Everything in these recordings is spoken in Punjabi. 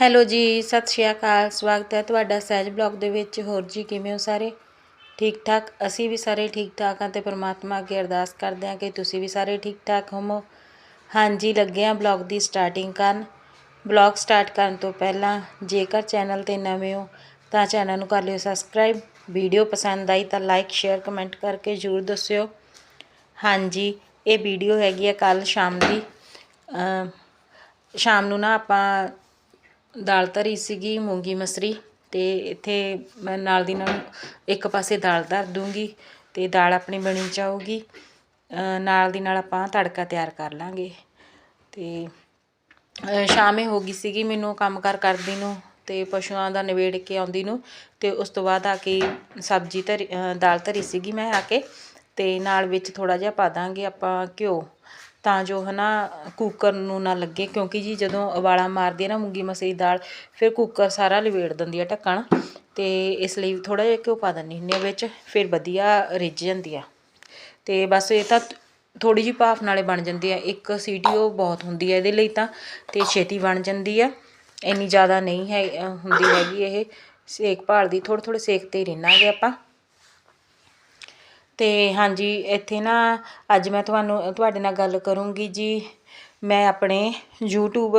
ਹੈਲੋ ਜੀ, ਸਤਿ ਸ਼੍ਰੀ ਅਕਾਲ, ਸਵਾਗਤ ਹੈ ਤੁਹਾਡਾ ਸਹਿਜ ਬਲੌਗ ਦੇ ਵਿੱਚ। ਹੋਰ ਜੀ, ਕਿਵੇਂ ਹੋ ਸਾਰੇ? ਠੀਕ ਠਾਕ? ਅਸੀਂ ਵੀ ਸਾਰੇ ਠੀਕ ਠਾਕ ਹਾਂ ਤੇ ਪ੍ਰਮਾਤਮਾ ਅੱਗੇ ਅਰਦਾਸ ਕਰਦੇ ਹਾਂ ਕਿ ਤੁਸੀਂ ਵੀ ਸਾਰੇ ਠੀਕ ਠਾਕ ਹੋਵੋ। ਹਾਂਜੀ, ਲੱਗੇ ਹਾਂ ਬਲੌਗ ਦੀ ਸਟਾਰਟਿੰਗ ਕਰਨ। ਬਲੌਗ ਸਟਾਰਟ ਕਰਨ ਤੋਂ ਪਹਿਲਾਂ ਜੇਕਰ ਚੈਨਲ ਤੇ ਨਵੇਂ ਹੋ ਤਾਂ ਚੈਨਲ ਨੂੰ ਕਰ ਲਿਓ ਸਬਸਕ੍ਰਾਈਬ। ਵੀਡੀਓ ਪਸੰਦ ਆਈ ਤਾਂ ਲਾਈਕ, ਸ਼ੇਅਰ, ਕਮੈਂਟ ਕਰਕੇ ਜ਼ਰੂਰ ਦੱਸਿਓ। ਹਾਂਜੀ, ਇਹ ਵੀਡੀਓ ਹੈਗੀ ਆ ਕੱਲ ਸ਼ਾਮ ਦੀ। ਸ਼ਾਮ ਨੂੰ ਨਾ ਆਪਾਂ ਦਾਲ ਧਰੀ ਸੀਗੀ ਮੂੰਗੀ ਮਸਰੀ ਤੇ ਇੱਥੇ ਮੈਂ ਨਾਲ ਦੀ ਨਾਲ ਇੱਕ ਪਾਸੇ ਦਾਲ ਧਰ ਦੂੰਗੀ ਤੇ ਦਾਲ ਆਪਣੀ ਬਣੀ ਜਾਊਗੀ। ਨਾਲ ਦੀ ਨਾਲ ਆਪਾਂ ਤੜਕਾ ਤਿਆਰ ਕਰ ਲਾਂਗੇ ਤੇ ਅ, ਸ਼ਾਮੇ ਹੋ ਗਈ ਸੀਗੀ ਮੈਨੂੰ ਕੰਮਕਾਰ ਕਰਦੀ ਨੂੰ ਤੇ ਪਸ਼ੂਆਂ ਦਾ ਨਿਬੇੜ ਕੇ ਆਉਂਦੀ ਨੂੰ ਤੇ ਉਸ ਤੋਂ ਬਾਅਦ ਆ ਕੇ ਸਬਜ਼ੀ ਧਰੀ ਦਾਲ ਧਰੀ ਸੀਗੀ ਮੈਂ ਆ ਕੇ ਤੇ ਨਾਲ ਵਿੱਚ ਥੋੜਾ ਜਿਹਾ ਪਾ ਦਾਂਗੇ ਆਪਾਂ ਘਿਓ। ਤਾਂ ਜੋ ਹੈ ਨਾ ਕੁੱਕਰ ਨੂੰ ਨਾ ਲੱਗੇ, ਕਿਉਂਕਿ ਜੀ ਜਦੋਂ ਉਬਾਲਾ ਮਾਰਦੀ ਹੈ ਨਾ ਮੂੰਗੀ ਮਸਰੀ ਦੀ ਦਾਲ, ਫਿਰ ਕੁੱਕਰ ਸਾਰਾ ਲਵੇੜ ਦਿੰਦੀ ਆ ਢੱਕਣ ਅਤੇ ਇਸ ਲਈ ਥੋੜ੍ਹਾ ਜਿਹਾ ਘਿਓ ਪਾ ਦਿੰਦੀ ਹੁੰਦੀ ਹਾਂ ਵਿੱਚ, ਫਿਰ ਵਧੀਆ ਰਿੱਝ ਜਾਂਦੀ ਆ। ਅਤੇ ਬਸ ਇਹ ਤਾਂ ਥੋੜ੍ਹੀ ਜਿਹੀ ਭਾਫ ਨਾਲੇ ਬਣ ਜਾਂਦੀ ਆ, ਇੱਕ ਸੀਟੀ ਉਹ ਬਹੁਤ ਹੁੰਦੀ ਹੈ ਇਹਦੇ ਲਈ ਤਾਂ ਅਤੇ ਛੇਤੀ ਬਣ ਜਾਂਦੀ ਆ। ਇੰਨੀ ਜ਼ਿਆਦਾ ਨਹੀਂ ਹੈ, ਹੁੰਦੀ ਹੈਗੀ ਇਹ ਸੇਕ ਭਾਲਦੀ ਥੋੜ੍ਹੇ ਥੋੜ੍ਹੇ ਸੇਕ ਤੇ ਹੀ ਰਹਿਣਾਗੇ ਆਪਾਂ। ਅਤੇ ਹਾਂਜੀ, ਇੱਥੇ ਨਾ ਅੱਜ ਮੈਂ ਤੁਹਾਨੂੰ, ਤੁਹਾਡੇ ਨਾਲ ਗੱਲ ਕਰੂੰਗੀ ਜੀ। ਮੈਂ ਆਪਣੇ ਯੂਟਿਊਬ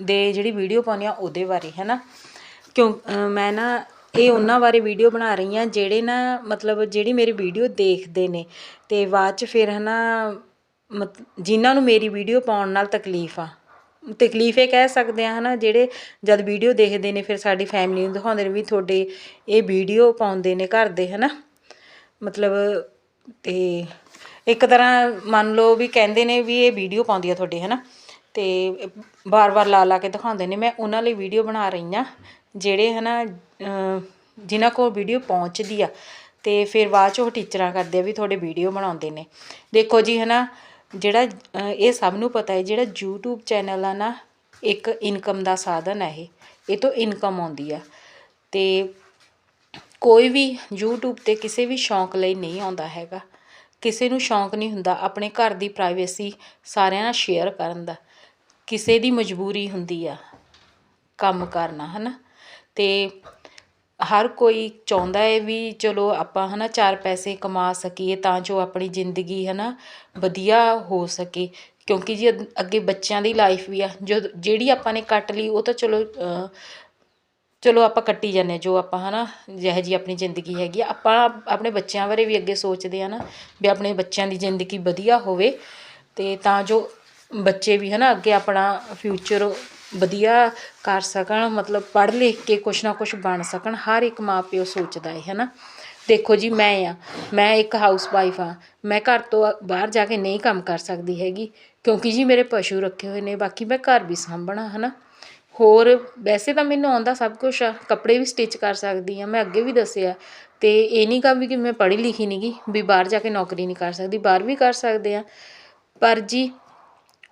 ਦੇ ਜਿਹੜੀ ਵੀਡੀਓ ਪਾਉਂਦੀ ਆ ਉਹਦੇ ਬਾਰੇ ਹੈ ਨਾ ਕਿਉਂ ਮੈਂ ਨਾ ਇਹ ਉਹਨਾਂ ਬਾਰੇ ਵੀਡੀਓ ਬਣਾ ਰਹੀ ਹਾਂ ਜਿਹੜੇ ਨਾ, ਮਤਲਬ ਜਿਹੜੀ ਮੇਰੀ ਵੀਡੀਓ ਦੇਖਦੇ ਨੇ। ਅਤੇ ਬਾਅਦ ਚ ਫਿਰ ਹੈ ਨਾ ਮਤ, ਜਿਨ੍ਹਾਂ ਨੂੰ ਮੇਰੀ ਵੀਡੀਓ ਪਾਉਣ ਨਾਲ ਤਕਲੀਫ ਆ। ਤਕਲੀਫ ਇਹ ਕਹਿ ਸਕਦੇ ਆ ਹਨਾ, ਜਿਹੜੇ ਜਦ ਵੀਡੀਓ ਦੇਖਦੇ ਨੇ, ਫਿਰ ਸਾਡੀ ਫੈਮਿਲੀ ਨੂੰ ਦਿਖਾਉਂਦੇ ਨੇ ਵੀ ਤੁਹਾਡੇ ਇਹ ਵੀਡੀਓ ਪਾਉਂਦੇ ਨੇ ਘਰ ਦੇ, ਹਨਾ? ਮਤਲਬ ਤੇ ਇੱਕ ਤਰ੍ਹਾਂ ਮੰਨ ਲਓ ਵੀ ਕਹਿੰਦੇ ਨੇ ਵੀ ਇਹ ਵੀਡੀਓ ਪਾਉਂਦੀ ਆ ਤੁਹਾਡੇ ਹੈ ਨਾ ਅਤੇ ਵਾਰ-ਵਾਰ ਲਾ ਲਾ ਕੇ ਦਿਖਾਉਂਦੇ ਨੇ। ਮੈਂ ਉਹਨਾਂ ਲਈ ਵੀਡੀਓ ਬਣਾ ਰਹੀ ਹਾਂ, ਜਿਹੜੇ ਹੈ ਨਾ ਜਿਨ੍ਹਾਂ ਕੋਲ ਵੀਡੀਓ ਪਹੁੰਚਦੀ ਆ। ਅਤੇ ਫਿਰ ਬਾਅਦ ਚ ਉਹ ਟੀਚਰਾਂ ਕਰਦੇ ਆ ਵੀ ਤੁਹਾਡੇ ਵੀਡੀਓ ਬਣਾਉਂਦੇ ਨੇ। ਦੇਖੋ ਜੀ ਹੈ ਨਾ ਜਿਹੜਾ ਇਹ ਸਭ ਨੂੰ ਪਤਾ ਹੈ, ਜਿਹੜਾ YouTube ਚੈਨਲ ਆ ਨਾ, ਇੱਕ ਇਨਕਮ ਦਾ ਸਾਧਨ ਹੈ ਇਹ। ਇਹ ਤੋਂ ਇਨਕਮ ਆਉਂਦੀ ਆ। ਅਤੇ ਕੋਈ ਵੀ YouTube ਤੇ ਕਿਸੇ ਵੀ ਸ਼ੌਂਕ ਲਈ ਨਹੀਂ ਆਉਂਦਾ ਹੈਗਾ। ਕਿਸੇ ਨੂੰ ਸ਼ੌਂਕ ਨਹੀਂ ਹੁੰਦਾ ਆਪਣੇ ਘਰ ਦੀ ਪ੍ਰਾਈਵੇਸੀ ਸਾਰਿਆਂ ਨਾਲ ਸ਼ੇਅਰ ਕਰਨ ਦਾ। ਕਿਸੇ ਦੀ ਮਜਬੂਰੀ ਹੁੰਦੀ ਆ ਕੰਮ ਕਰਨਾ ਹੈ ਨਾ ਅਤੇ ਹਰ ਕੋਈ ਚਾਹੁੰਦਾ ਹੈ ਵੀ ਚਲੋ ਆਪਾਂ ਹੈ ਨਾ ਚਾਰ ਪੈਸੇ ਕਮਾ ਸਕੀਏ ਤਾਂ ਜੋ ਆਪਣੀ ਜ਼ਿੰਦਗੀ ਹੈ ਨਾ ਵਧੀਆ ਹੋ ਸਕੇ। ਕਿਉਂਕਿ ਜੀ ਅੱਗੇ ਬੱਚਿਆਂ ਦੀ ਲਾਈਫ ਵੀ ਆ। ਜੋ, ਜਿਹੜੀ ਆਪਾਂ ਨੇ ਕੱਟ ਲਈ, ਉਹ ਤਾਂ ਚਲੋ ਚਲੋ ਆਪਾਂ ਕੱਟੀ ਜਾਂਦੇ ਹਾਂ, ਜੋ ਆਪਾਂ ਹਨਾ, ਜਿਹੋ ਜੀ ਆਪਣੀ ਜ਼ਿੰਦਗੀ ਹੈਗੀ ਆ। ਆਪਾਂ ਆਪਣੇ ਬੱਚਿਆਂ ਬਾਰੇ ਵੀ ਅੱਗੇ ਸੋਚਦੇ ਆ ਨਾ, ਵੀ ਆਪਣੇ ਬੱਚਿਆਂ ਦੀ ਜ਼ਿੰਦਗੀ ਵਧੀਆ ਹੋਵੇ ਅਤੇ ਤਾਂ ਜੋ ਬੱਚੇ ਵੀ ਹਨਾ, ਅੱਗੇ ਆਪਣਾ ਫਿਊਚਰ ਵਧੀਆ ਕਰ ਸਕਣ, ਮਤਲਬ ਪੜ੍ਹ ਲਿਖ ਕੇ ਕੁਛ ਨਾ ਕੁਛ ਬਣ ਸਕਣ, ਹਰ ਇੱਕ ਮਾਂ ਪਿਓ ਸੋਚਦਾ ਹੈ ਨਾ ਦੇਖੋ ਜੀ, ਮੈਂ ਆ, ਮੈਂ ਇੱਕ ਹਾਊਸ ਵਾਈਫ ਆ, ਮੈਂ ਘਰ ਤੋਂ ਬਾਹਰ ਜਾ ਕੇ ਨਹੀਂ ਕੰਮ ਕਰ ਸਕਦੀ ਹੈਗੀ, ਕਿਉਂਕਿ ਜੀ ਮੇਰੇ ਪਸ਼ੂ ਰੱਖੇ ਹੋਏ ਨੇ, ਬਾਕੀ ਮੈਂ ਘਰ ਵੀ ਸਾਂਭਣਾ ਹੈ ਨਾ ਹੋਰ ਵੈਸੇ ਤਾਂ ਮੈਨੂੰ ਆਉਂਦਾ ਸਭ ਕੁਛ ਆ, ਕੱਪੜੇ ਵੀ ਸਟਿਚ ਕਰ ਸਕਦੀ ਹਾਂ ਮੈਂ ਅੱਗੇ ਵੀ ਦੱਸਿਆ। ਅਤੇ ਇਹ ਨਹੀਂ ਗਾ ਵੀ ਕਿ ਮੈਂ ਪੜ੍ਹੀ ਲਿਖੀ ਨਹੀਂ ਗੀ ਵੀ ਬਾਹਰ ਜਾ ਕੇ ਨੌਕਰੀ ਨਹੀਂ ਕਰ ਸਕਦੀ, ਬਾਹਰ ਵੀ ਕਰ ਸਕਦੇ ਹਾਂ ਪਰ ਜੀ,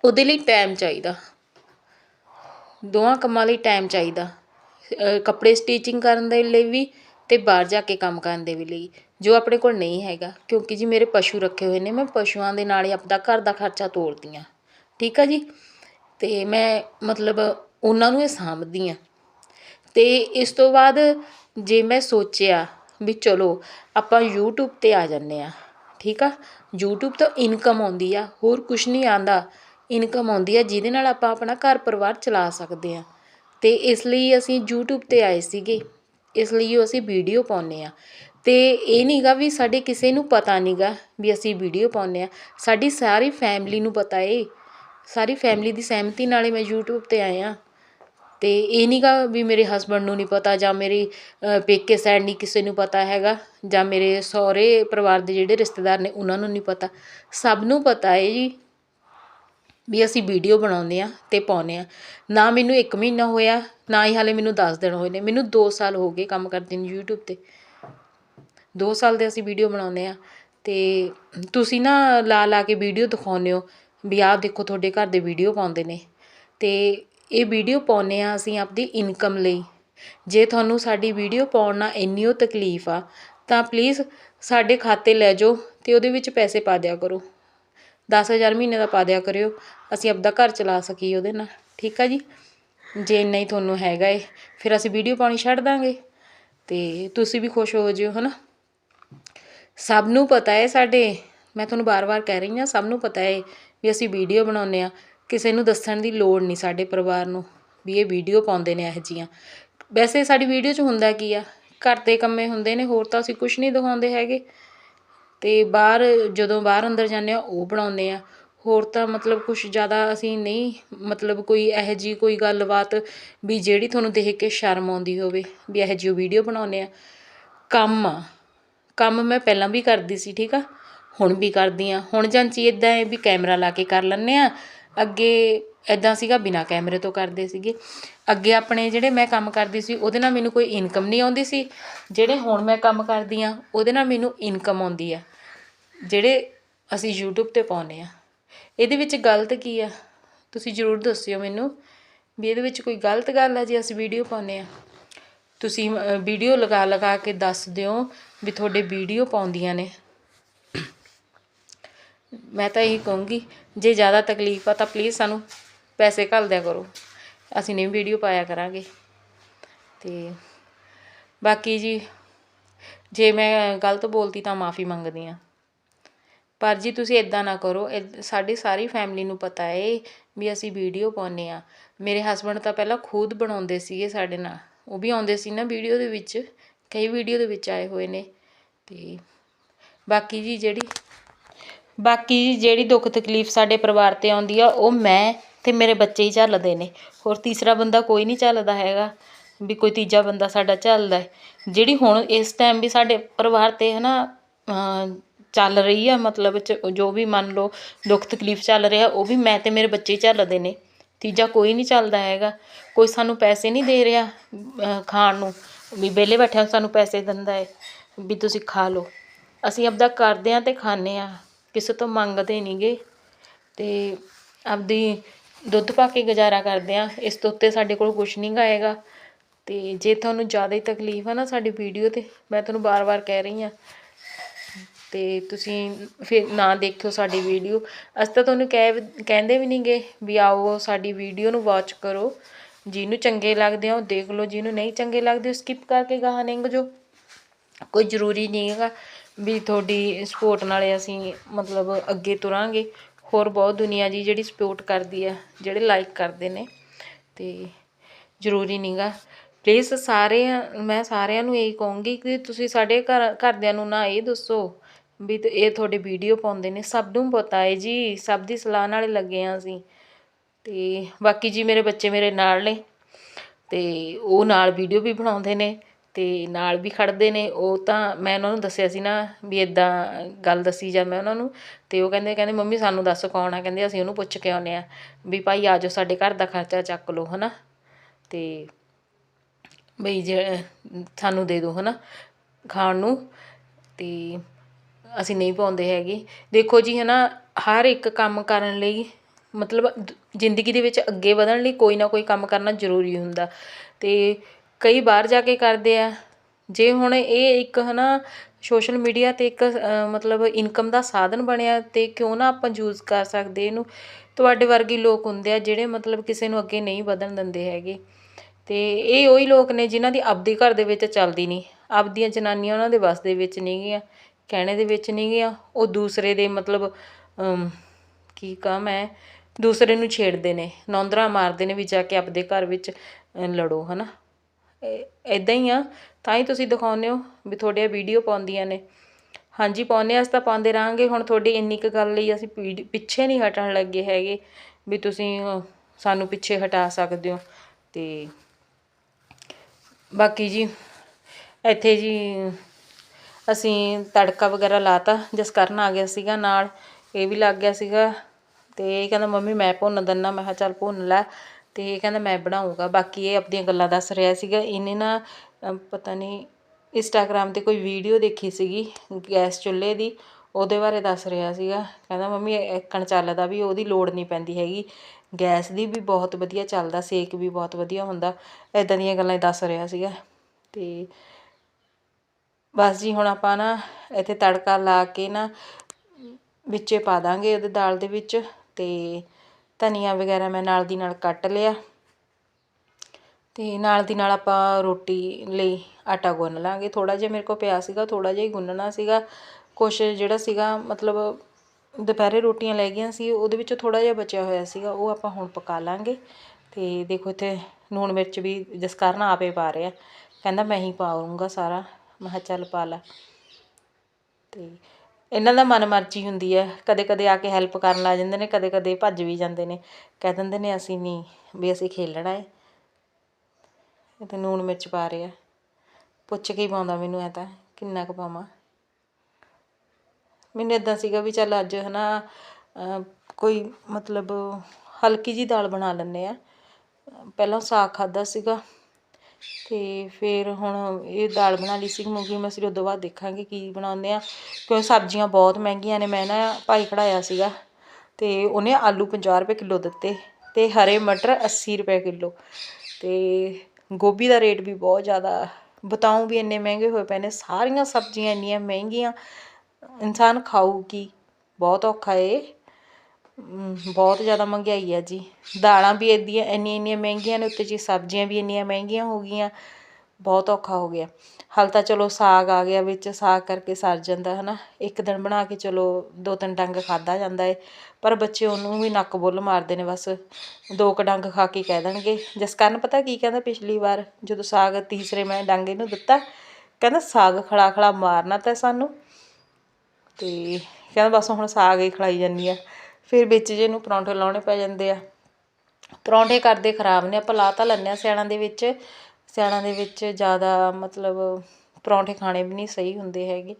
ਉਹਦੇ ਲਈ ਟਾਈਮ ਚਾਹੀਦਾ। ਦੋਵਾਂ ਕੰਮਾਂ ਲਈ ਟਾਈਮ ਚਾਹੀਦਾ। ਕੱਪੜੇ ਸਟਿਚਿੰਗ ਕਰਨ ਦੇ ਲਈ ਵੀ ਅਤੇ ਬਾਹਰ ਜਾ ਕੇ ਕੰਮ ਕਰਨ ਦੇ ਵੀ ਲਈ, ਜੋ ਆਪਣੇ ਕੋਲ ਨਹੀਂ ਹੈਗਾ। ਕਿਉਂਕਿ ਜੀ ਮੇਰੇ ਪਸ਼ੂ ਰੱਖੇ ਹੋਏ ਨੇ, ਮੈਂ ਪਸ਼ੂਆਂ ਦੇ ਨਾਲ ਹੀ ਆਪਦਾ ਘਰ ਦਾ ਖਰਚਾ ਤੋਲਦੀ ਹਾਂ ਠੀਕ ਆ ਜੀ? ਅਤੇ ਮੈਂ ਮਤਲਬ ਉਹਨਾਂ ਨੂੰ ਇਹ ਸਾਂਭਦੀ ਹਾਂ ਅਤੇ ਇਸ ਤੋਂ ਬਾਅਦ ਜੇ ਮੈਂ ਸੋਚਿਆ ਵੀ ਚਲੋ ਆਪਾਂ ਯੂਟਿਊਬ ਤੇ ਆ ਜਾਂਦੇ ਹਾਂ ਠੀਕ ਆ? ਯੂਟਿਊਬ ਤੋਂ ਇਨਕਮ ਆਉਂਦੀ ਆ, ਹੋਰ ਕੁਛ ਨਹੀਂ ਆਉਂਦਾ। ਇਨਕਮ ਆਉਂਦੀ ਆ, ਜਿਹਦੇ ਨਾਲ ਆਪਾਂ ਆਪਣਾ ਘਰ ਪਰਿਵਾਰ ਚਲਾ ਸਕਦੇ ਹਾਂ ਅਤੇ ਇਸ ਲਈ ਅਸੀਂ ਯੂਟਿਊਬ ਤੇ ਆਏ ਸੀਗੇ। ਇਸ ਲਈ ਉਹ ਅਸੀਂ ਵੀਡੀਓ ਪਾਉਂਦੇ ਹਾਂ ਅਤੇ ਇਹ ਨਹੀਂ ਗਾ ਵੀ ਸਾਡੇ ਕਿਸੇ ਨੂੰ ਪਤਾ ਨਹੀਂ ਗਾ ਵੀ ਅਸੀਂ ਵੀਡੀਓ ਪਾਉਂਦੇ ਹਾਂ ਸਾਡੀ ਸਾਰੀ ਫੈਮਿਲੀ ਨੂੰ ਪਤਾ ਏ। ਸਾਰੀ ਫੈਮਿਲੀ ਦੀ ਸਹਿਮਤੀ ਨਾਲ ਹੀ ਮੈਂ ਯੂਟਿਊਬ ਤੇ ਆਇਆ। ਅਤੇ ਇਹ ਨਹੀਂ ਗਾ ਵੀ ਮੇਰੇ ਹਸਬੈਂਡ ਨੂੰ ਨਹੀਂ ਪਤਾ ਜਾਂ ਮੇਰੀ ਪੇਕੇ ਸਾਈਡ ਨਹੀਂ ਕਿਸੇ ਨੂੰ ਪਤਾ ਹੈਗਾ ਜਾਂ ਮੇਰੇ ਸਹੁਰੇ ਪਰਿਵਾਰ ਦੇ ਜਿਹੜੇ ਰਿਸ਼ਤੇਦਾਰ ਨੇ ਉਹਨਾਂ ਨੂੰ ਨਹੀਂ ਪਤਾ। ਸਭ ਨੂੰ ਪਤਾ ਹੈ ਜੀ ਵੀ ਅਸੀਂ ਵੀਡੀਓ ਬਣਾਉਂਦੇ ਹਾਂ ਅਤੇ ਪਾਉਂਦੇ ਹਾਂ। ਨਾ ਮੈਨੂੰ ਇੱਕ ਮਹੀਨਾ ਹੋਇਆ, ਨਾ ਹੀ ਹਾਲੇ ਮੈਨੂੰ ਦਸ ਦਿਨ ਹੋਏ ਨੇ, ਮੈਨੂੰ ਦੋ ਸਾਲ ਹੋ ਗਏ ਕੰਮ ਕਰਦੇ ਨੂੰ ਯੂਟਿਊਬ ਤੇ। ਦੋ ਸਾਲ ਦੇ ਅਸੀਂ ਵੀਡੀਓ ਬਣਾਉਂਦੇ ਹਾਂ ਅਤੇ ਤੁਸੀਂ ਨਾ ਲਾ ਲਾ ਕੇ ਵੀਡੀਓ ਦਿਖਾਉਂਦੇ ਹੋ ਵੀ ਆਹ ਦੇਖੋ ਤੁਹਾਡੇ ਘਰ ਦੇ ਵੀਡੀਓ ਪਾਉਂਦੇ ਨੇ। ਅਤੇ ਇਹ ਵੀਡੀਓ ਪਾਉਂਦੇ ਆ ਅਸੀਂ ਆਪਦੀ ਇਨਕਮ ਲਈ। ਜੇ ਤੁਹਾਨੂੰ ਸਾਡੀ ਵੀਡੀਓ ਪਾਉਣ ਨਾਲ ਇੰਨੀ ਉਹ ਤਕਲੀਫ ਆ, ਤਾਂ ਪਲੀਜ਼ ਸਾਡੇ ਖਾਤੇ ਲੈ ਜਾਓ ਤੇ ਉਹਦੇ ਵਿੱਚ ਪੈਸੇ ਪਾ ਦਿਆ ਕਰੋ। 10000 ਮਹੀਨੇ ਦਾ ਪਾ ਦਿਆ ਕਰਿਓ। ਅਸੀਂ ਆਪਦਾ ਘਰ ਚਲਾ ਸਕੀਏ ਉਹਦੇ ਨਾਲ। ਠੀਕ ਆ ਜੀ? ਜੇ ਇੰਨਾ ਹੀ ਤੁਹਾਨੂੰ ਹੈਗਾ ਏ, ਫਿਰ ਅਸੀਂ ਵੀਡੀਓ ਪਾਉਣੀ ਛੱਡ ਦਾਂਗੇ। ਤੇ ਤੁਸੀਂ ਵੀ ਖੁਸ਼ ਹੋ ਜਿਓ, ਹਨਾ? ਸਭ ਨੂੰ ਪਤਾ ਹੈ ਸਾਡੇ, ਮੈਂ ਤੁਹਾਨੂੰ ਬਾਰ-ਬਾਰ ਕਹਿ ਰਹੀ ਹਾਂ, ਸਭ ਨੂੰ ਪਤਾ ਹੈ ਵੀ ਅਸੀਂ ਵੀਡੀਓ ਬਣਾਉਂਦੇ ਆ ਕਿਸੇ ਨੂੰ ਦੱਸਣ ਦੀ ਲੋੜ ਨਹੀਂ ਸਾਡੇ ਪਰਿਵਾਰ ਨੂੰ ਵੀ ਇਹ ਵੀਡੀਓ ਪਾਉਂਦੇ ਨੇ ਇਹੋ ਜਿਹੀਆਂ। ਵੈਸੇ ਸਾਡੀ ਵੀਡੀਓ 'ਚ ਹੁੰਦਾ ਕੀ ਆ, ਘਰ ਦੇ ਕੰਮੇ ਹੁੰਦੇ ਨੇ, ਹੋਰ ਤਾਂ ਅਸੀਂ ਕੁਛ ਨਹੀਂ ਦਿਖਾਉਂਦੇ ਹੈਗੇ। ਅਤੇ ਬਾਹਰ ਜਦੋਂ ਬਾਹਰ ਅੰਦਰ ਜਾਂਦੇ ਹਾਂ ਉਹ ਬਣਾਉਂਦੇ ਹਾਂ ਹੋਰ ਤਾਂ ਮਤਲਬ ਕੁਛ ਜ਼ਿਆਦਾ ਅਸੀਂ ਨਹੀਂ, ਮਤਲਬ ਕੋਈ ਇਹੋ ਜਿਹੀ ਕੋਈ ਗੱਲਬਾਤ ਵੀ ਜਿਹੜੀ ਤੁਹਾਨੂੰ ਦੇਖ ਕੇ ਸ਼ਰਮ ਆਉਂਦੀ ਹੋਵੇ ਵੀ ਇਹੋ ਜਿਹੀ ਵੀਡੀਓ ਬਣਾਉਂਦੇ ਆ। ਕੰਮ ਆ, ਕੰਮ ਮੈਂ ਪਹਿਲਾਂ ਵੀ ਕਰਦੀ ਸੀ, ਠੀਕ ਆ? ਹੁਣ ਵੀ ਕਰਦੀ ਆ। ਹੁਣ ਜਾਂਚੀ ਇਦਾਂ ਹੈ ਵੀ ਕੈਮਰਾ ਲਾ ਕੇ ਕਰ ਲੈਂਦੇ ਆ ਅੱਗੇ ਇੱਦਾਂ ਸੀਗਾ, ਬਿਨਾ ਕੈਮਰੇ ਤੋਂ ਕਰਦੇ ਸੀਗੇ। ਅੱਗੇ ਆਪਣੇ ਜਿਹੜੇ ਮੈਂ ਕੰਮ ਕਰਦੀ ਸੀ, ਉਹਦੇ ਨਾਲ ਮੈਨੂੰ ਕੋਈ ਇਨਕਮ ਨਹੀਂ ਆਉਂਦੀ ਸੀ। ਜਿਹੜੇ ਹੁਣ ਮੈਂ ਕੰਮ ਕਰਦੀ ਹਾਂ, ਉਹਦੇ ਨਾਲ ਮੈਨੂੰ ਇਨਕਮ ਆਉਂਦੀ ਆ। ਜਿਹੜੇ ਅਸੀਂ YouTube ਤੇ ਪਾਉਂਦੇ ਆ ਇਹਦੇ ਵਿੱਚ ਗਲਤ ਕੀ ਆ? ਤੁਸੀਂ ਜ਼ਰੂਰ ਦੱਸਿਓ ਮੈਨੂੰ ਵੀ ਇਹਦੇ ਵਿੱਚ ਕੋਈ ਗਲਤ ਗੱਲ ਆ ਜੇ ਅਸੀਂ ਵੀਡੀਓ ਪਾਉਂਦੇ ਆ ਤੁਸੀਂ ਵੀਡੀਓ ਲਗਾ ਲਗਾ ਕੇ ਦੱਸ ਦਿਓ ਵੀ ਤੁਹਾਡੇ ਵੀਡੀਓ ਪਾਉਂਦੀਆਂ ਨੇ। ਮੈਂ ਤਾਂ ਇਹੀ ਕਹੂੰਗੀ, ਜੇ ਜ਼ਿਆਦਾ ਤਕਲੀਫ ਆ ਤਾਂ ਪਲੀਜ਼ ਸਾਨੂੰ ਪੈਸੇ ਘੱਲ ਦਿਆ ਕਰੋ। ਅਸੀਂ ਨਹੀਂ ਵੀਡੀਓ ਪਾਇਆ ਕਰਾਂਗੇ। ਤੇ ਬਾਕੀ ਜੀ, ਜੇ ਮੈਂ ਗਲਤ ਬੋਲਤੀ ਤਾਂ ਮਾਫੀ ਮੰਗਦੀ ਆ ਪਰ ਜੀ ਤੁਸੀਂ ਇਦਾਂ ਨਾ ਕਰੋ ਇਦ- ਸਾਡੀ ਸਾਰੀ ਫੈਮਿਲੀ ਨੂੰ ਪਤਾ ਏ ਵੀ ਅਸੀਂ ਵੀਡੀਓ ਪਾਉਂਦੇ ਆ ਮੇਰੇ ਹਸਬੰਡ ਤਾਂ ਪਹਿਲਾਂ ਖੁਦ ਬਣਾਉਂਦੇ ਸੀਗੇ ਸਾਡੇ ਨਾਲ। ਉਹ ਵੀ ਆਉਂਦੇ ਸੀ ਨਾ ਵੀਡੀਓ ਦੇ ਵਿੱਚ, ਕਈ ਵੀਡੀਓ ਦੇ ਵਿੱਚ ਆਏ ਹੋਏ ਨੇ। ਤੇ ਬਾਕੀ ਜੀ ਜਿਹੜੀ ਬਾਕੀ ਜਿਹੜੀ ਦੁੱਖ ਤਕਲੀਫ ਸਾਡੇ ਪਰਿਵਾਰ ਤੇ ਆਉਂਦੀ ਆ, ਉਹ ਮੈਂ ਅਤੇ ਮੇਰੇ ਬੱਚੇ ਹੀ ਝੱਲਦੇ ਨੇ। ਹੋਰ ਤੀਸਰਾ ਬੰਦਾ ਕੋਈ ਨਹੀਂ ਝੱਲਦਾ ਹੈਗਾ ਵੀ ਕੋਈ ਤੀਜਾ ਬੰਦਾ ਸਾਡਾ ਝੱਲਦਾ ਜਿਹੜੀ ਹੁਣ ਇਸ ਟਾਈਮ ਵੀ ਸਾਡੇ ਪਰਿਵਾਰ ਤੇ ਹੈ ਨਾ ਚੱਲ ਰਹੀ ਆ, ਮਤਲਬ ਚ- ਜੋ ਵੀ ਮੰਨ ਲਓ ਦੁੱਖ ਤਕਲੀਫ ਚੱਲ ਰਿਹਾ, ਉਹ ਵੀ ਮੈਂ ਅਤੇ ਮੇਰੇ ਬੱਚੇ ਹੀ ਝੱਲਦੇ ਨੇ। ਤੀਜਾ ਕੋਈ ਨਹੀਂ ਚੱਲਦਾ ਹੈਗਾ। ਕੋਈ ਸਾਨੂੰ ਪੈਸੇ ਨਹੀਂ ਦੇ ਰਿਹਾ ਖਾਣ ਨੂੰ। ਵੀ ਵਿਹਲੇ ਬੈਠਿਆਂ ਸਾਨੂੰ ਪੈਸੇ ਦਿੰਦਾ ਹੈ ਵੀ ਤੁਸੀਂ ਖਾ ਲਓ। ਅਸੀਂ ਆਪਦਾ ਕਰਦੇ ਹਾਂ ਅਤੇ ਖਾਂਦੇ ਹਾਂ ਕਿਸੇ ਤੋਂ ਮੰਗਦੇ ਨਹੀਂਗੇ ਅਤੇ ਆਪਦੀ ਦੁੱਧ ਪਾ ਕੇ ਗੁਜ਼ਾਰਾ ਕਰਦੇ ਹਾਂ ਇਸ ਤੋਂ ਉੱਤੇ ਸਾਡੇ ਕੋਲ ਕੁਛ ਨਹੀਂ ਗਾਏਗਾ ਅਤੇ ਜੇ ਤੁਹਾਨੂੰ ਜ਼ਿਆਦਾ ਹੀ ਤਕਲੀਫ ਆ ਨਾ ਸਾਡੀ ਵੀਡੀਓ ਤੇ, ਮੈਂ ਤੁਹਾਨੂੰ ਵਾਰ ਵਾਰ ਕਹਿ ਰਹੀ ਹਾਂ ਅਤੇ ਤੁਸੀਂ ਫਿਰ ਨਾ ਦੇਖਿਓ ਸਾਡੀ ਵੀਡੀਓ। ਅਸੀਂ ਤਾਂ ਤੁਹਾਨੂੰ ਕਹਿ ਕਹਿੰਦੇ ਵੀ ਨਹੀਂਗੇ ਵੀ ਆਓ ਸਾਡੀ ਵੀਡੀਓ ਨੂੰ ਵਾਚ ਕਰੋ। ਜਿਹਨੂੰ ਚੰਗੇ ਲੱਗਦੇ ਆ ਉਹ ਦੇਖ ਲਓ, ਜਿਹਨੂੰ ਨਹੀਂ ਚੰਗੇ ਲੱਗਦੇ ਉਹ ਸਕਿਪ ਕਰਕੇ ਗਾਹਾਂ ਨਿੰਗ ਜੋ ਕੋਈ ਜ਼ਰੂਰੀ ਨਹੀਂ ਹੈਗਾ। ਵੀ ਤੁਹਾਡੀ ਸਪੋਰਟ ਨਾਲੇ ਅਸੀਂ ਮਤਲਬ ਅੱਗੇ ਤੁਰਾਂਗੇ। ਹੋਰ ਬਹੁਤ ਦੁਨੀਆ ਜੀ ਜਿਹੜੀ ਸਪੋਰਟ ਕਰਦੀ ਆ ਜਿਹੜੇ ਲਾਈਕ ਕਰਦੇ ਨੇ। ਅਤੇ ਜ਼ਰੂਰੀ ਨਹੀਂਗਾ ਪਲੀਜ਼ ਸਾਰੇ ਮੈਂ ਸਾਰਿਆਂ ਨੂੰ ਇਹੀ ਕਹੂੰਗੀ ਕਿ ਤੁਸੀਂ ਸਾਡੇ ਘਰ, ਘਰਦਿਆਂ ਨੂੰ ਨਾ ਇਹ ਦੱਸੋ ਵੀ ਇਹ ਤੁਹਾਡੇ ਵੀਡੀਓ ਪਾਉਂਦੇ ਨੇ। ਸਭ ਨੂੰ ਪਤਾ ਹੈ ਜੀ, ਸਭ ਦੀ ਸਲਾਹ ਨਾਲ ਲੱਗੇ ਆ ਅਸੀਂ। ਅਤੇ ਬਾਕੀ ਜੀ ਮੇਰੇ ਬੱਚੇ ਮੇਰੇ ਨਾਲ ਨੇ। ਅਤੇ ਉਹ ਨਾਲ ਵੀਡੀਓ ਵੀ ਬਣਾਉਂਦੇ ਨੇ। ਅਤੇ ਨਾਲ ਵੀ ਖੜ੍ਹਦੇ ਨੇ, ਉਹ ਤਾਂ ਮੈਂ ਉਹਨਾਂ ਨੂੰ ਦੱਸਿਆ ਸੀ ਨਾ ਵੀ ਇੱਦਾਂ ਗੱਲ ਦੱਸੀ ਜਾਂ ਮੈਂ ਉਹਨਾਂ ਨੂੰ ਅਤੇ ਉਹ ਕਹਿੰਦੇ ਕਹਿੰਦੇ ਮੰਮੀ ਸਾਨੂੰ ਦੱਸ ਕੌਣ ਆ? ਕਹਿੰਦੇ ਅਸੀਂ ਉਹਨੂੰ ਪੁੱਛ ਕੇ ਆਉਂਦੇ ਹਾਂ ਵੀ ਭਾਈ ਆ ਜਾਓ, ਸਾਡੇ ਘਰ ਦਾ ਖਰਚਾ ਚੱਕ ਲਓ ਨਾ ਅਤੇ ਬਈ ਜੇ, ਸਾਨੂੰ ਦੇ ਦਿਓ ਨਾ ਖਾਣ ਨੂੰ। ਅਤੇ ਅਸੀਂ ਨਹੀਂ ਪਾਉਂਦੇ ਹੈਗੇ। ਦੇਖੋ ਜੀ ਹੈ ਨਾ ਹਰ ਇੱਕ ਕੰਮ ਕਰਨ ਲਈ, ਮਤਲਬ ਜ਼ਿੰਦਗੀ ਦੇ ਵਿੱਚ ਅੱਗੇ ਵਧਣ ਲਈ ਕੋਈ ਨਾ ਕੋਈ ਕੰਮ ਕਰਨਾ ਜ਼ਰੂਰੀ ਹੁੰਦਾ। ਅਤੇ ਕਈ ਬਾਹਰ ਜਾ ਕੇ ਕਰਦੇ ਆ। ਜੇ ਹੁਣ ਇਹ ਇੱਕ ਹੈ ਨਾ ਸੋਸ਼ਲ ਮੀਡੀਆ ਤੇ ਇੱਕ ਮਤਲਬ ਇਨਕਮ ਦਾ ਸਾਧਨ ਬਣਿਆ ਤੇ ਕਿਉਂ ਨਾ ਆਪਾਂ ਯੂਜ਼ ਕਰ ਸਕਦੇ ਇਹਨੂੰ? ਤੁਹਾਡੇ ਵਰਗੇ ਲੋਕ ਹੁੰਦੇ ਆ ਜਿਹੜੇ ਮਤਲਬ ਕਿਸੇ ਨੂੰ ਅੱਗੇ ਨਹੀਂ ਵਧਣ ਦਿੰਦੇ ਹੈਗੇ। ਅਤੇ ਇਹ ਉਹੀ ਲੋਕ ਨੇ ਜਿਨ੍ਹਾਂ ਦੀ ਆਪਦੇ ਘਰ ਦੇ ਵਿੱਚ ਚੱਲਦੀ ਨਹੀਂ। ਆਪਦੀਆਂ ਜਨਾਨੀਆਂ ਉਹਨਾਂ ਦੇ ਵੱਸ ਦੇ ਵਿੱਚ ਨਹੀਂ ਗੀਆਂ ਕਹਿਣੇ ਦੇ ਵਿੱਚ ਨਹੀਂ ਗੀਆਂ ਉਹ ਦੂਸਰੇ ਦੇ ਮਤਲਬ ਕੀ ਕਹਾਂ ਮੈਂ ਦੂਸਰੇ ਨੂੰ ਛੇੜਦੇ ਨੇ, ਨੌਂਦਰਾ ਮਾਰਦੇ ਨੇ ਵੀ ਜਾ ਕੇ ਆਪਦੇ ਘਰ ਵਿੱਚ ਲੜੋ ਹੈ ਨਾ ਇੱਦਾਂ ਹੀ ਆ, ਤਾਂ ਹੀ ਤੁਸੀਂ ਦਿਖਾਉਂਦੇ ਹੋ ਵੀ ਤੁਹਾਡੇ ਵੀਡੀਓ ਪਾਉਂਦੀਆਂ ਨੇ। ਹਾਂਜੀ, ਪਾਉਂਦੇ ਹਾਂ, ਅਸੀਂ ਤਾਂ ਪਾਉਂਦੇ ਰਹਾਂਗੇ। ਹੁਣ ਤੁਹਾਡੀ ਇੰਨੀ ਕੁ ਗੱਲ ਲਈ ਅਸੀਂ ਪੀੜ- ਪਿੱਛੇ ਨਹੀਂ ਹਟਣ ਲੱਗੇ ਹੈਗੇ ਵੀ ਤੁਸੀਂ ਸਾਨੂੰ ਪਿੱਛੇ ਹਟਾ ਸਕਦੇ ਹੋ। ਤੇ ਬਾਕੀ ਜੀ, ਇੱਥੇ ਜੀ ਅਸੀਂ ਤੜਕਾ ਵਗੈਰਾ ਲਾਤਾ ਜਸਕਰਨ ਆ ਗਿਆ ਸੀਗਾ ਨਾਲ, ਇਹ ਵੀ ਲੱਗ ਗਿਆ ਸੀਗਾ। ਤੇ ਇਹ ਕਹਿੰਦਾ, ਮੰਮੀ, ਮੈਂ ਭੁੰਨ ਦਿੰਨਾ। ਮੈਂ ਕਿਹਾ, ਚੱਲ ਭੁੰਨ ਲੈ। ਅਤੇ ਇਹ ਕਹਿੰਦਾ ਮੈਂ ਬਣਾਊਂਗਾ। ਬਾਕੀ ਇਹ ਆਪਣੀਆਂ ਗੱਲਾਂ ਦੱਸ ਰਿਹਾ ਸੀਗਾ। ਇਹਨੇ ਨਾ ਪਤਾ ਨਹੀਂ ਇੰਸਟਾਗ੍ਰਾਮ ਤੇ ਕੋਈ ਵੀਡੀਓ ਦੇਖੀ ਸੀਗੀ, ਗੈਸ ਚੁੱਲ੍ਹੇ ਦੀ। ਉਹਦੇ ਬਾਰੇ ਦੱਸ ਰਿਹਾ ਸੀਗਾ। ਕਹਿੰਦਾ, ਮੰਮੀ ਇੱਕਣ ਚੱਲਦਾ ਵੀ, ਉਹਦੀ ਲੋੜ ਨਹੀਂ ਪੈਂਦੀ ਹੈਗੀ। ਗੈਸ ਦੀ ਵੀ ਬਹੁਤ ਵਧੀਆ ਚੱਲਦਾ, ਸੇਕ ਵੀ ਬਹੁਤ ਵਧੀਆ ਹੁੰਦਾ। ਇੱਦਾਂ ਦੀਆਂ ਗੱਲਾਂ ਦੱਸ ਰਿਹਾ ਸੀਗਾ। ਅਤੇ ਬਸ ਜੀ, ਹੁਣ ਆਪਾਂ ਨਾ ਇੱਥੇ ਤੜਕਾ ਲਾ ਕੇ ਨਾ ਵਿੱਚੇ ਪਾ ਦਾਂਗੇ ਉਹਦੇ ਦਾਲ ਦੇ ਵਿੱਚ। ਅਤੇ ਧਨੀਆ ਵਗੈਰਾ ਮੈਂ ਨਾਲ ਦੀ ਨਾਲ ਕੱਟ ਲਿਆ। ਅਤੇ ਨਾਲ ਦੀ ਨਾਲ ਆਪਾਂ ਰੋਟੀ ਲਈ ਆਟਾ ਗੁੰਨ ਲਾਂਗੇ। ਥੋੜ੍ਹਾ ਜਿਹਾ ਮੇਰੇ ਕੋਲ ਪਿਆ ਸੀਗਾ, ਥੋੜ੍ਹਾ ਜਿਹਾ ਹੀ ਗੁੰਨਣਾ ਸੀਗਾ। ਕੁਛ ਜਿਹੜਾ ਸੀਗਾ, ਮਤਲਬ ਦੁਪਹਿਰੇ ਰੋਟੀਆਂ ਲੈ ਗਈਆਂ ਸੀ, ਉਹਦੇ ਵਿੱਚੋਂ ਥੋੜ੍ਹਾ ਜਿਹਾ ਬਚਿਆ ਹੋਇਆ ਸੀਗਾ, ਉਹ ਆਪਾਂ ਹੁਣ ਪਕਾ ਲਾਂਗੇ। ਅਤੇ ਦੇਖੋ ਇੱਥੇ ਲੂਣ ਮਿਰਚ ਵੀ ਜਸਕਰਨ ਆਪੇ ਪਾ ਰਿਹਾ। ਕਹਿੰਦਾ ਮੈਂ ਹੀ ਪਾਉਂਗਾ ਸਾਰਾ। ਮੈਂ ਕਿਹਾ ਚੱਲ ਪਾ ਲਾ। ਅਤੇ ਇਹਨਾਂ ਦਾ ਮਨ ਮਰਜ਼ੀ ਹੁੰਦੀ ਹੈ। ਕਦੇ ਕਦੇ ਆ ਕੇ ਹੈਲਪ ਕਰਨ ਲੱਗ ਜਾਂਦੇ ਨੇ, ਕਦੇ ਕਦੇ ਭੱਜ ਵੀ ਜਾਂਦੇ ਨੇ। ਕਹਿ ਦਿੰਦੇ ਨੇ ਅਸੀਂ ਨਹੀਂ, ਵੀ ਅਸੀਂ ਖੇਲਣਾ ਹੈ। ਇਹ ਤੇ ਨੂਣ ਮਿਰਚ ਪਾ ਰਿਹਾ ਪੁੱਛ ਕੇ ਹੀ ਪਾਉਂਦਾ ਮੈਨੂੰ ਐਂ ਤਾਂ, ਕਿੰਨਾ ਕੁ ਪਾਵਾਂ। ਮੈਨੂੰ ਇਦਾਂ ਸੀਗਾ ਵੀ ਚੱਲ ਅੱਜ ਹੈ ਨਾ ਕੋਈ ਮਤਲਬ ਹਲਕੀ ਜੀ ਦਾਲ ਬਣਾ ਲੈਂਦੇ ਹਾਂ ਪਹਿਲਾਂ ਸਾਗ ਖਾਧਾ ਸੀਗਾ। ਅਤੇ ਫਿਰ ਹੁਣ ਇਹ ਦਾਲ ਬਣਾ ਲਈ ਸੀ ਮੂੰਗੀ ਮਸਰੀ, ਉਦੋਂ ਬਾਅਦ ਦੇਖਾਂਗੇ ਕੀ ਬਣਾਉਂਦੇ ਹਾਂ ਕਿਉਂਕਿ ਸਬਜ਼ੀਆਂ ਬਹੁਤ ਮਹਿੰਗੀਆਂ ਨੇ, ਮੈਂ ਨਾ ਭਾਈ ਖੜਾਇਆ ਸੀਗਾ ਅਤੇ ਉਹਨੇ ਆਲੂ 50 ਰੁਪਏ ਕਿਲੋ ਦਿੱਤੇ ਅਤੇ ਹਰੇ ਮਟਰ 80 ਰੁਪਏ ਕਿਲੋ। ਅਤੇ ਗੋਭੀ ਦਾ ਰੇਟ ਵੀ ਬਹੁਤ ਜ਼ਿਆਦਾ ਬਤਾਉ ਵੀ ਇੰਨੇ ਮਹਿੰਗੇ ਹੋਏ ਪਏ ਨੇ, ਸਾਰੀਆਂ ਸਬਜ਼ੀਆਂ ਇੰਨੀਆਂ ਮਹਿੰਗੀਆਂ, ਇਨਸਾਨ ਖਾਊ ਕੀ, ਬਹੁਤ ਔਖਾ ਏ। ਬਹੁਤ ਜ਼ਿਆਦਾ ਮਹਿੰਗਾਈ ਹੈ ਜੀ। ਦਾਲਾਂ ਵੀ ਇੰਨੀਆਂ ਇੰਨੀਆਂ ਇੰਨੀਆਂ ਮਹਿੰਗੀਆਂ ਨੇ, ਉੱਤੇ ਜੀ ਸਬਜ਼ੀਆਂ ਵੀ ਇੰਨੀਆਂ ਮਹਿੰਗੀਆਂ ਹੋ ਗਈਆਂ। ਬਹੁਤ ਔਖਾ ਹੋ ਗਿਆ। ਹਾਲ ਤਾਂ ਚਲੋ ਸਾਗ ਆ ਗਿਆ ਵਿੱਚ, ਸਾਗ ਕਰਕੇ ਸਰ ਜਾਂਦਾ ਹੈ ਨਾ ਇੱਕ ਦਿਨ ਬਣਾ ਕੇ ਚਲੋ ਦੋ ਤਿੰਨ ਡੰਗ ਖਾਧਾ ਜਾਂਦਾ ਏ, ਪਰ ਬੱਚੇ ਉਹਨੂੰ ਵੀ ਨੱਕ ਬੁੱਲ ਮਾਰਦੇ ਨੇ ਬਸ। ਦੋ ਕੁ ਡੰਗ ਖਾ ਕੇ ਕਹਿ ਦੇਣਗੇ। ਜਿਸ ਕਾਰਨ ਪਤਾ ਕੀ ਕਹਿੰਦਾ ਪਿਛਲੀ ਵਾਰ, ਜਦੋਂ ਸਾਗ ਤੀਸਰੇ ਮੈਂ ਡੰਗ ਇਹਨੂੰ ਦਿੱਤਾ, ਕਹਿੰਦਾ ਸਾਗ ਖੜਾ ਖੜਾ ਮਾਰਨਾ ਤਾਂ ਸਾਨੂੰ। ਤੇ ਕਹਿੰਦਾ ਬਸ ਹੁਣ ਸਾਗ ਹੀ ਖਲਾਈ ਜਾਂਦੀ ਆ। ਫਿਰ ਵਿੱਚ ਜੇ ਨੂੰ ਪਰੌਂਠੇ ਲਾਉਣੇ ਪੈ ਜਾਂਦੇ ਆ। ਪਰੌਂਠੇ ਕਰਦੇ ਖਰਾਬ ਨੇ, ਆਪਾਂ ਲਾ ਤਾਂ ਲੈਂਦੇ ਹਾਂ ਸਿਆਲਾਂ ਦੇ ਵਿੱਚ। ਸਿਆਲਾਂ ਦੇ ਵਿੱਚ ਜ਼ਿਆਦਾ ਮਤਲਬ ਪਰੌਂਠੇ ਖਾਣੇ ਵੀ ਨਹੀਂ ਸਹੀ ਹੁੰਦੇ ਹੈਗੇ।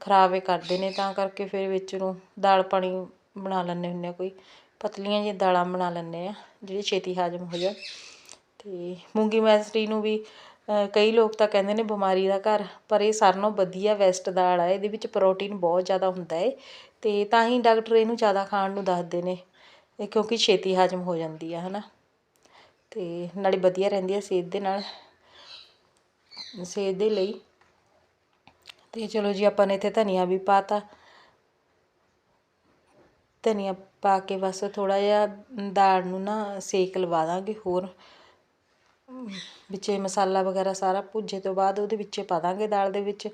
ਖਰਾਬ ਇਹ ਕਰਦੇ ਨੇ, ਤਾਂ ਕਰਕੇ ਫਿਰ ਵਿੱਚ ਨੂੰ ਦਾਲ ਪਾਣੀ ਬਣਾ ਲੈਂਦੇ ਹੁੰਦੇ ਆ ਕੋਈ। ਪਤਲੀਆਂ ਜਿਹੀਆਂ ਦਾਲਾਂ ਬਣਾ ਲੈਂਦੇ ਆ ਜਿਹੜੀ ਛੇਤੀ ਹਾਜ਼ਮ ਹੋ ਜਾਣ। ਤੇ ਮੂੰਗੀ ਮੈਸਰੀ ਨੂੰ ਵੀ ਕਈ ਲੋਕ ਤਾਂ ਕਹਿੰਦੇ ਨੇ ਬਿਮਾਰੀ ਦਾ ਘਰ, ਪਰ ਇਹ ਸਾਰਿਆਂ ਨਾਲੋਂ ਵਧੀਆ ਵੈਸਟ ਦਾਲ ਆ, ਇਹਦੇ ਵਿੱਚ ਪ੍ਰੋਟੀਨ ਬਹੁਤ ਜ਼ਿਆਦਾ ਹੁੰਦਾ ਹੈ ਅਤੇ ਤਾਂ ਹੀ ਡਾਕਟਰ ਇਹਨੂੰ ਜ਼ਿਆਦਾ ਖਾਣ ਨੂੰ ਦੱਸਦੇ ਨੇ, ਇਹ ਕਿਉਂਕਿ ਛੇਤੀ ਹਜ਼ਮ ਹੋ ਜਾਂਦੀ ਆ ਹੈ ਨਾ ਅਤੇ ਨਾਲੇ ਵਧੀਆ ਰਹਿੰਦੀ ਆ ਸਿਹਤ ਦੇ ਨਾਲ, ਸਿਹਤ ਦੇ ਲਈ। ਅਤੇ ਚਲੋ ਜੀ, ਆਪਾਂ ਨੇ ਇੱਥੇ ਧਨੀਆ ਵੀ ਪਾਤਾ। ਧਨੀਆ ਪਾ ਕੇ ਬਸ ਥੋੜ੍ਹਾ ਜਿਹਾ ਦਾਲ ਨੂੰ ਨਾ ਸੇਕ ਲਵਾ ਦਾਂਗੇ ਹੋਰ। ਵਿੱਚੇ ਮਸਾਲਾ ਵਗੈਰਾ ਸਾਰਾ ਭੁੱਜੇ ਤੋਂ ਬਾਅਦ ਉਹਦੇ ਵਿੱਚ ਪਾ ਦਾਂਗੇ ਦਾਲ ਦੇ ਵਿੱਚ।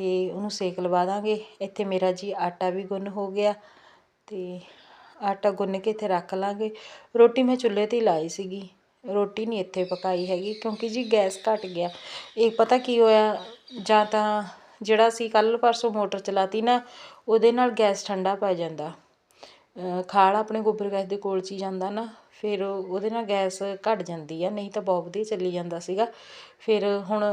ਅਤੇ ਉਹਨੂੰ ਸੇਕ ਲਵਾ ਦਾਂਗੇ। ਇੱਥੇ ਮੇਰਾ ਜੀ ਆਟਾ ਵੀ ਗੁੰਨ ਹੋ ਗਿਆ ਅਤੇ ਆਟਾ ਗੁੰਨ ਕੇ ਇੱਥੇ ਰੱਖ ਲਾਂਗੇ। ਰੋਟੀ ਮੈਂ ਚੁੱਲ੍ਹੇ 'ਤੇ ਹੀ ਲਾਈ ਸੀਗੀ। ਰੋਟੀ ਨਹੀਂ ਇੱਥੇ ਪਕਾਈ ਹੈਗੀ ਕਿਉਂਕਿ ਜੀ ਗੈਸ ਘੱਟ ਗਿਆ। ਇਹ ਪਤਾ ਕੀ ਹੋਇਆ? ਜਾਂ ਤਾਂ ਜਿਹੜਾ ਅਸੀਂ ਕੱਲ੍ਹ ਪਰਸੋਂ ਮੋਟਰ ਚਲਾਤੀ ਨਾ, ਉਹਦੇ ਨਾਲ ਗੈਸ ਠੰਡਾ ਪੈ ਜਾਂਦਾ। ਖਾਲ ਆਪਣੇ ਗੋਬਰ ਗੈਸ ਦੇ ਕੋਲ 'ਚ ਹੀ ਜਾਂਦਾ ਨਾ, ਫਿਰ ਉਹਦੇ ਨਾਲ ਗੈਸ ਘੱਟ ਜਾਂਦੀ ਆ, ਨਹੀਂ ਤਾਂ ਬਹੁਤ ਵਧੀਆ ਚੱਲੀ ਜਾਂਦਾ ਸੀਗਾ। ਫਿਰ ਹੁਣ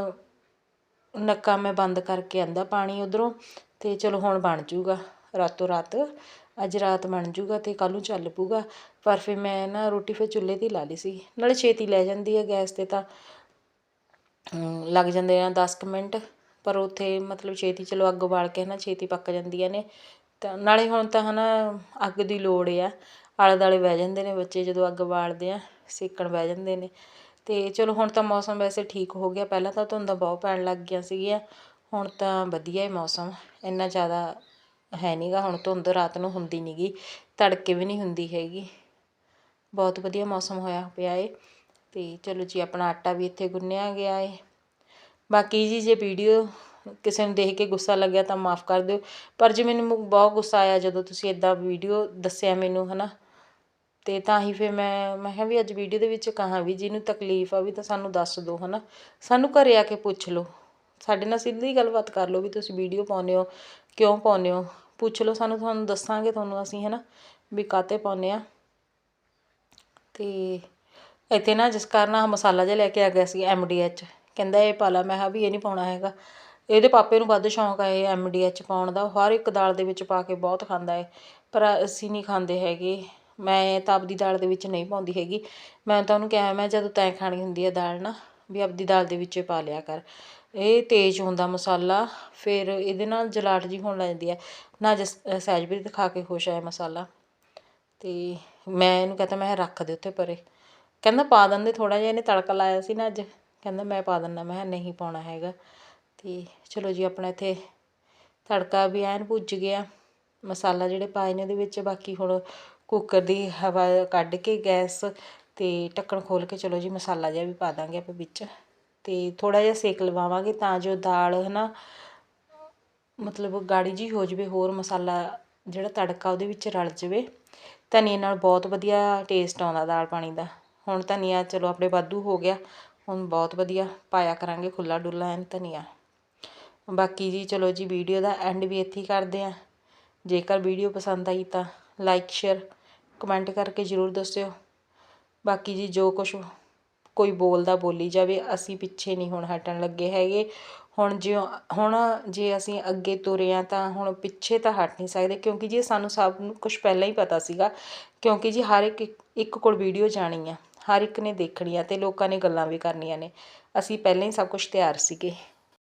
ਨੱਕਾ ਮੈਂ ਬੰਦ ਕਰਕੇ ਆਂਦਾ ਪਾਣੀ ਉਧਰੋਂ ਅਤੇ ਚਲੋ ਹੁਣ ਬਣ ਜੂਗਾ, ਰਾਤੋਂ ਰਾਤ। ਅੱਜ ਰਾਤ ਬਣ ਜੂਗਾ ਅਤੇ ਕੱਲ੍ਹ ਨੂੰ ਚੱਲ ਪੂਗਾ ਪਰ ਫਿਰ ਮੈਂ ਨਾ ਰੋਟੀ ਫਿਰ ਚੁੱਲ੍ਹੇ 'ਤੇ ਹੀ ਲਾ ਲਈ ਸੀ। ਨਾਲੇ ਛੇਤੀ ਲੈ ਜਾਂਦੀ ਹੈ ਗੈਸ 'ਤੇ ਤਾਂ। ਲੱਗ ਜਾਂਦੇ ਆ 10 ਕੁ ਮਿੰਟ। ਪਰ ਉੱਥੇ ਮਤਲਬ ਛੇਤੀ ਚਲੋ ਅੱਗ ਬਾਲ ਕੇ ਨਾ ਛੇਤੀ ਪੱਕ ਜਾਂਦੀਆਂ ਨੇ। ਤਾਂ ਨਾਲੇ ਹੁਣ ਤਾਂ ਹਨਾ ਅੱਗ ਦੀ ਲੋੜ ਆ। ਆਲੇ ਦੁਆਲੇ ਬਹਿ ਜਾਂਦੇ ਨੇ ਬੱਚੇ ਜਦੋਂ ਅੱਗ ਬਾਲਦੇ ਆ, ਸੇਕਣ ਬਹਿ ਜਾਂਦੇ ਨੇ। ਅਤੇ ਚਲੋ ਹੁਣ ਤਾਂ ਮੌਸਮ ਵੈਸੇ ਠੀਕ ਹੋ ਗਿਆ। ਪਹਿਲਾਂ ਤਾਂ ਧੁੰਦਾਂ ਬਹੁਤ ਪੈਣ ਲੱਗ ਗਈਆਂ ਸੀਗੀਆਂ, ਹੁਣ ਤਾਂ ਵਧੀਆ ਹੈ ਮੌਸਮ। ਇੰਨਾ ਜ਼ਿਆਦਾ ਹੈ ਨਹੀਂ ਗਾ, ਹੁਣ ਧੁੰਦ ਰਾਤ ਨੂੰ ਹੁੰਦੀ ਨਹੀਂ ਗੀ, ਤੜਕੇ ਵੀ ਨਹੀਂ ਹੁੰਦੀ ਹੈਗੀ। ਬਹੁਤ ਵਧੀਆ ਮੌਸਮ ਹੋਇਆ ਪਿਆ ਏ। ਅਤੇ ਚਲੋ ਜੀ, ਆਪਣਾ ਆਟਾ ਵੀ ਇੱਥੇ ਗੁੰਨਿਆ ਗਿਆ ਏ। ਬਾਕੀ ਜੀ, ਜੇ ਵੀਡੀਓ ਕਿਸੇ ਨੂੰ ਦੇਖ ਕੇ ਗੁੱਸਾ ਲੱਗਿਆ ਤਾਂ ਮਾਫ ਕਰ ਦਿਓ। ਪਰ ਜੇ, ਮੈਨੂੰ ਬਹੁਤ ਗੁੱਸਾ ਆਇਆ ਜਦੋਂ ਤੁਸੀਂ ਇਦਾਂ ਵੀਡੀਓ ਦੱਸਿਆ ਮੈਨੂੰ ਹੈ ਨਾ ਅਤੇ ਤਾਂ ਹੀ ਫਿਰ ਮੈਂ ਮੈਂ ਕਿਹਾ ਵੀ ਅੱਜ ਵੀਡੀਓ ਦੇ ਵਿੱਚ ਕਹਾਂ ਵੀ ਜਿਹਨੂੰ ਤਕਲੀਫ ਆ ਵੀ ਤਾਂ ਸਾਨੂੰ ਦੱਸ ਦਿਓ ਨਾ ਸਾਨੂੰ ਘਰ ਆ ਕੇ ਪੁੱਛ ਲਓ। ਸਾਡੇ ਨਾਲ ਸਿੱਧੀ ਗੱਲਬਾਤ ਕਰ ਲਓ ਵੀ ਤੁਸੀਂ ਵੀਡੀਓ ਪਾਉਂਦੇ ਹੋ, ਕਿਉਂ ਪਾਉਂਦੇ ਹੋ। ਪੁੱਛ ਲਓ ਸਾਨੂੰ, ਤੁਹਾਨੂੰ ਦੱਸਾਂਗੇ ਤੁਹਾਨੂੰ ਅਸੀਂ ਹੈ ਨਾ ਵੀ ਕਾਤੇ ਪਾਉਂਦੇ ਆ। ਅਤੇ ਇੱਥੇ ਨਾ ਜਿਸ ਕਾਰਨ ਆਹ ਮਸਾਲਾ ਜਿਹਾ ਲੈ ਕੇ ਆ ਗਿਆ ਸੀ ਐਚ ਕਹਿੰਦਾ ਇਹ ਪਾ ਲਾ। ਮੈਂ ਕਿਹਾ ਵੀ ਇਹ ਨਹੀਂ ਪਾਉਣਾ ਹੈਗਾ। ਇਹਦੇ ਪਾਪੇ ਨੂੰ ਵੱਧ ਸ਼ੌਂਕ ਆ ਇਹ ਐਚ ਪਾਉਣ ਦਾ। ਹਰ ਇੱਕ ਦਾਲ ਦੇ ਵਿੱਚ ਪਾ ਕੇ ਬਹੁਤ ਖਾਂਦਾ ਹੈ ਪਰ ਅਸੀਂ ਨਹੀਂ ਖਾਂਦੇ ਹੈਗੇ। ਮੈਂ ਤਾਂ ਆਪਦੀ ਦਾਲ ਦੇ ਵਿੱਚ ਨਹੀਂ ਪਾਉਂਦੀ ਹੈਗੀ। ਮੈਂ ਤਾਂ ਉਹਨੂੰ ਕਿਹਾ, ਮੈਂ ਜਦੋਂ ਤੈਂ ਖਾਣੀ ਹੁੰਦੀ ਹੈ ਦਾਲ ਨਾ, ਵੀ ਆਪਦੀ ਦਾਲ ਦੇ ਵਿੱਚ ਪਾ ਲਿਆ ਕਰ। ਇਹ ਤੇਜ਼ ਹੁੰਦਾ ਮਸਾਲਾ, ਫਿਰ ਇਹਦੇ ਨਾਲ ਜਲਾਟ ਜਿਹੀ ਹੋਣ ਲੱਗ ਜਾਂਦੀ ਹੈ ਨਾ ਜਸ ਸਹਿਜਪ੍ਰੀਤ ਖਾ ਕੇ ਖੁਸ਼ ਆਇਆ ਮਸਾਲਾ। ਅਤੇ ਮੈਂ ਇਹਨੂੰ ਕਹਤਾ, ਮੈਂ ਰੱਖ ਦੇ ਉੱਥੇ ਪਰੇ। ਕਹਿੰਦਾ, ਪਾ ਦਿੰਦੇ ਥੋੜ੍ਹਾ ਜਿਹਾ, ਇਹਨੇ ਤੜਕਾ ਲਾਇਆ ਸੀ ਨਾ ਅੱਜ। ਕਹਿੰਦਾ, ਮੈਂ ਪਾ ਦਿੰਦਾ, ਮੈਂ ਨਹੀਂ ਪਾਉਣਾ ਹੈਗਾ। ਅਤੇ ਚਲੋ ਜੀ, ਆਪਣਾ ਇੱਥੇ ਤੜਕਾ ਵੀ ਐਨ ਭੁੱਜ ਗਿਆ। ਮਸਾਲਾ ਜਿਹੜੇ ਪਾਏ ਨੇ ਉਹਦੇ ਵਿੱਚ, ਬਾਕੀ ਹੁਣ ਕੁੱਕਰ ਦੀ ਹਵਾ ਕੱਢ ਕੇ ਗੈਸ ਤੇ ਢੱਕਣ ਖੋਲ੍ਹ ਕੇ ਚਲੋ ਜੀ ਮਸਾਲਾ ਜਿਹਾ ਵੀ ਪਾ ਦਾਂਗੇ ਆਪਾਂ ਵਿੱਚ ਅਤੇ ਥੋੜ੍ਹਾ ਜਿਹਾ ਸੇਕ ਲਵਾਵਾਂਗੇ ਤਾਂ ਜੋ ਦਾਲ ਹੈ ਨਾ ਮਤਲਬ ਗਾੜੀ ਜਿਹੀ ਹੋ ਜਾਵੇ, ਹੋਰ ਮਸਾਲਾ ਜਿਹੜਾ ਤੜਕਾ ਉਹਦੇ ਵਿੱਚ ਰਲ ਜਾਵੇ। ਧਨੀਏ ਨਾਲ ਬਹੁਤ ਵਧੀਆ ਟੇਸਟ ਆਉਂਦਾ ਦਾਲ ਪਾਣੀ ਦਾ। ਹੁਣ ਧਨੀਆ ਚਲੋ ਆਪਣੇ ਵਾਧੂ ਹੋ ਗਿਆ, ਹੁਣ ਬਹੁਤ ਵਧੀਆ ਪਾਇਆ ਕਰਾਂਗੇ ਖੁੱਲਾ ਡੁੱਲਾ ਐਨ ਧਨੀਆ। ਬਾਕੀ ਜੀ ਚਲੋ ਜੀ ਵੀਡੀਓ ਦਾ ਐਂਡ ਵੀ ਇੱਥੇ ਹੀ ਕਰਦੇ ਆਂ ਜੇਕਰ ਵੀਡੀਓ ਪਸੰਦ ਆਈ ਤਾਂ ਲਾਈਕ ਸ਼ੇਅਰ ਕਮੈਂਟ ਕਰਕੇ ਜ਼ਰੂਰ ਦੱਸਿਓ। ਬਾਕੀ ਜੀ ਜੋ ਕੁਝ ਕੋਈ ਬੋਲਦਾ ਬੋਲੀ ਜਾਵੇ, ਅਸੀਂ ਪਿੱਛੇ ਨਹੀਂ ਹੁਣ ਹਟਣ ਲੱਗੇ ਹੈਗੇ। ਹੁਣ ਜਿਉਂ, ਹੁਣ ਜੇ ਅਸੀਂ ਅੱਗੇ ਤੁਰੇ ਆ ਤਾਂ ਹੁਣ ਪਿੱਛੇ ਤਾਂ ਹਟ ਨਹੀਂ ਸਕਦੇ, ਕਿਉਂਕਿ ਜੀ ਸਾਨੂੰ ਸਭ ਨੂੰ ਕੁਝ ਪਹਿਲਾਂ ਹੀ ਪਤਾ ਸੀਗਾ, ਕਿਉਂਕਿ ਜੀ ਹਰ ਇੱਕ ਇੱਕ ਕੋਲ ਵੀਡੀਓ ਜਾਣੀ ਆ ਹਰ ਇੱਕ ਨੇ ਦੇਖਣੀ ਆ ਤੇ ਲੋਕਾਂ ਨੇ ਗੱਲਾਂ ਵੀ ਕਰਨੀਆਂ ਨੇ। ਅਸੀਂ ਪਹਿਲਾਂ ਹੀ ਸਭ ਕੁਝ ਤਿਆਰ ਸੀਗੇ।